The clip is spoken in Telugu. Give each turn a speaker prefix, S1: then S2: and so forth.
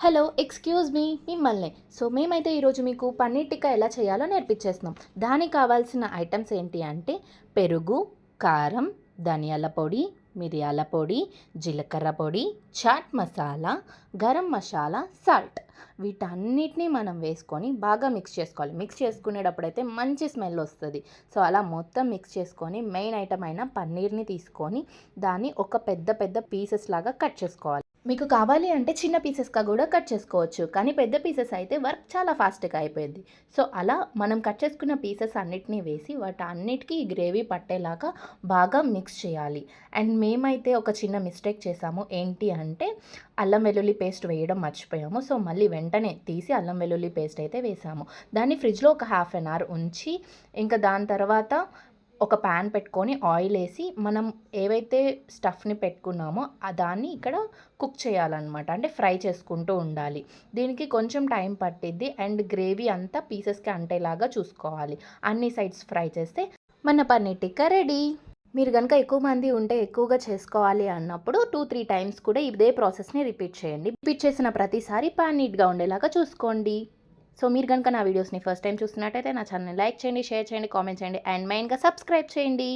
S1: హలో ఎక్స్క్యూజ్ మీ మిమ్మల్ని. సో మేమైతే ఈరోజు మీకు పన్నీర్ టిక్కా ఎలా చేయాలో నేర్పించేస్తున్నాం. దానికి కావాల్సిన ఐటమ్స్ ఏంటి అంటే పెరుగు కారం ధనియాల పొడి మిరియాల పొడి జీలకర్ర పొడి చాట్ మసాలా గరం మసాలా సాల్ట్. వీటన్నిటిని మనం వేసుకొని బాగా మిక్స్ చేసుకోవాలి. మిక్స్ చేసుకునేటప్పుడైతే మంచి స్మెల్ వస్తుంది. సో అలా మొత్తం మిక్స్ చేసుకొని మెయిన్ ఐటమ్ అయిన పన్నీర్ని తీసుకొని దాన్ని ఒక పెద్ద పెద్ద పీసెస్ లాగా కట్ చేసుకోవాలి. మీకు కావాలి అంటే చిన్న పీసెస్గా కూడా కట్ చేసుకోవచ్చు. కానీ పెద్ద పీసెస్ అయితే వర్క్ చాలా ఫాస్ట్గా అయిపోయింది. సో అలా మనం కట్ చేసుకున్న పీసెస్ అన్నిటినీ వేసి వాటి అన్నిటికీ గ్రేవీ పట్టేలాగా బాగా మిక్స్ చేయాలి. అండ్ మేమైతే ఒక చిన్న మిస్టేక్ చేసాము. ఏంటి అంటే అల్లం వెల్లుల్లి పేస్ట్ వేయడం మర్చిపోయాము. సో మళ్ళీ వెంటనే తీసి అల్లం వెల్లుల్లి పేస్ట్ అయితే వేసాము. దాన్ని ఫ్రిడ్జ్లో ఒక హాఫ్ అన్ అవర్ ఉంచి ఇంకా దాని తర్వాత ఒక ప్యాన్ పెట్టుకొని ఆయిల్ వేసి మనం ఏవైతే స్టఫ్ని పెట్టుకున్నామో దాన్ని ఇక్కడ కుక్ చేయాలన్నమాట. అంటే ఫ్రై చేసుకుంటూ ఉండాలి. దీనికి కొంచెం టైం పట్టిద్ది. అండ్ గ్రేవీ అంతా పీసెస్కి అంటేలాగా చూసుకోవాలి. అన్ని సైడ్స్ ఫ్రై చేస్తే మన పన్నీర్ టిక్కా రెడీ మీరు కనుక ఎక్కువ మంది ఉంటే ఎక్కువగా చేసుకోవాలి అన్నప్పుడు టూ త్రీ టైమ్స్ కూడా ఇదే ప్రాసెస్ని రిపీట్ చేయండి. రిపీట్ చేసిన ప్రతిసారి పాన్ నీట్గా ఉండేలాగా చూసుకోండి. సో మీరు కనుక నా వీడియోస్ని ఫస్ట్ టైం చూస్తున్నట్టయితే నా ఛానల్ని లైక్ చేయండి షేర్ చేయండి కామెంట్ చేయండి అండ్ మెయిన్గా సబ్స్క్రైబ్ చేయండి.